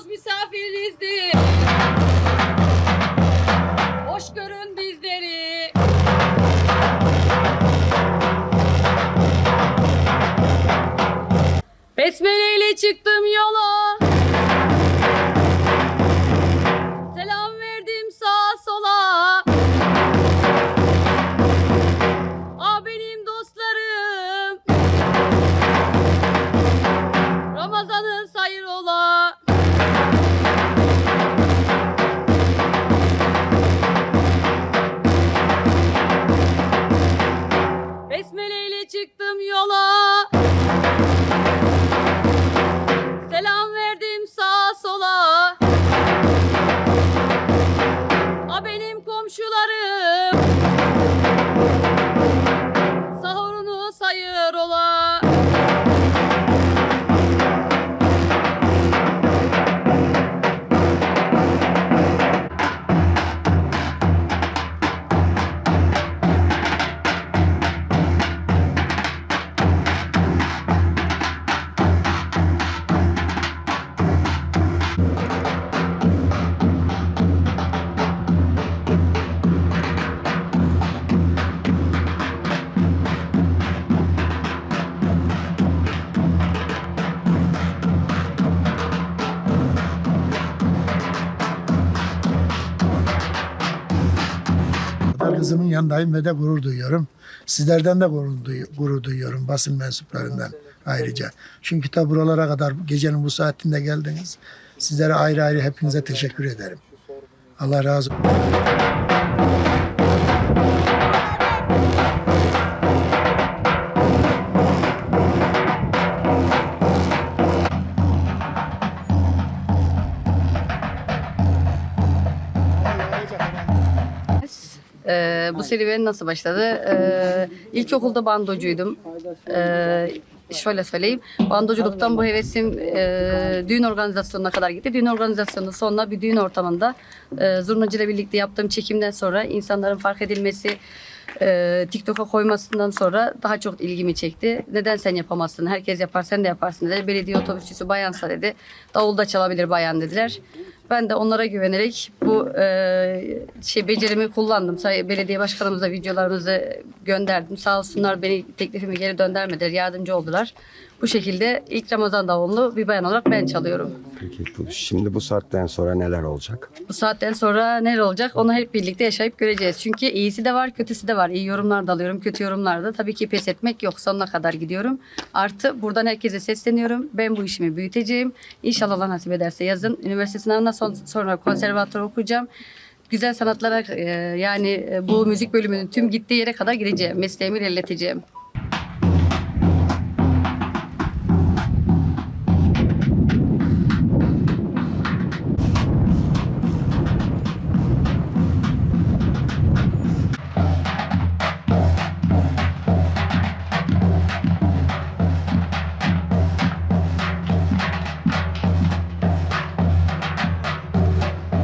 Buyurunuz misafirinizdir. Hoş görün bizleri. Besmele ile çıktım yola. Yola Ben Kızımın yanındayım ve de gurur duyuyorum. Sizlerden de gurur, duy- gurur duyuyorum basın mensuplarından ayrıca. Çünkü ta buralara kadar gecenin bu saatinde geldiniz. Sizlere ayrı ayrı hepinize teşekkür ederim. Allah razı olsun. Ee, bu serüven nasıl başladı? Ee, ilkokulda bandocuydum. Ee, şöyle söyleyeyim. Bandoculuktan bu hevesim e, düğün organizasyonuna kadar gitti. Düğün organizasyonu sonra bir düğün ortamında e, zurnacıyla birlikte yaptığım çekimden sonra insanların fark edilmesi, e, TikTok'a koymasından sonra daha çok ilgimi çekti. Neden sen yapamazsın? Herkes yapar sen de yaparsın dedi. Belediye otobüsçüsü bayansa dedi. Davulda çalabilir bayan dediler. Ben de onlara güvenerek bu e, şey becerimi kullandım. Belediye başkanımıza videolarımızı gönderdim. Sağ olsunlar beni teklifimi geri döndürmediler. Yardımcı oldular. Bu şekilde ilk Ramazan davulunu bir bayan olarak ben çalıyorum. Peki bu, şimdi bu saatten sonra neler olacak? Bu saatten sonra neler olacak onu hep birlikte yaşayıp göreceğiz. Çünkü iyisi de var, kötüsü de var. İyi yorumlar da alıyorum, kötü yorumlar da. Tabii ki pes etmek yok. Sonuna kadar gidiyorum. Artı buradan herkese sesleniyorum. Ben bu işimi büyüteceğim. İnşallah Allah nasip ederse yazın. Üniversite sınavından son, sonra konservatuvar okuyacağım. Güzel sanatlara e, yani e, bu müzik bölümünün tüm gittiği yere kadar gideceğim. Mesleğimi ilerleteceğim.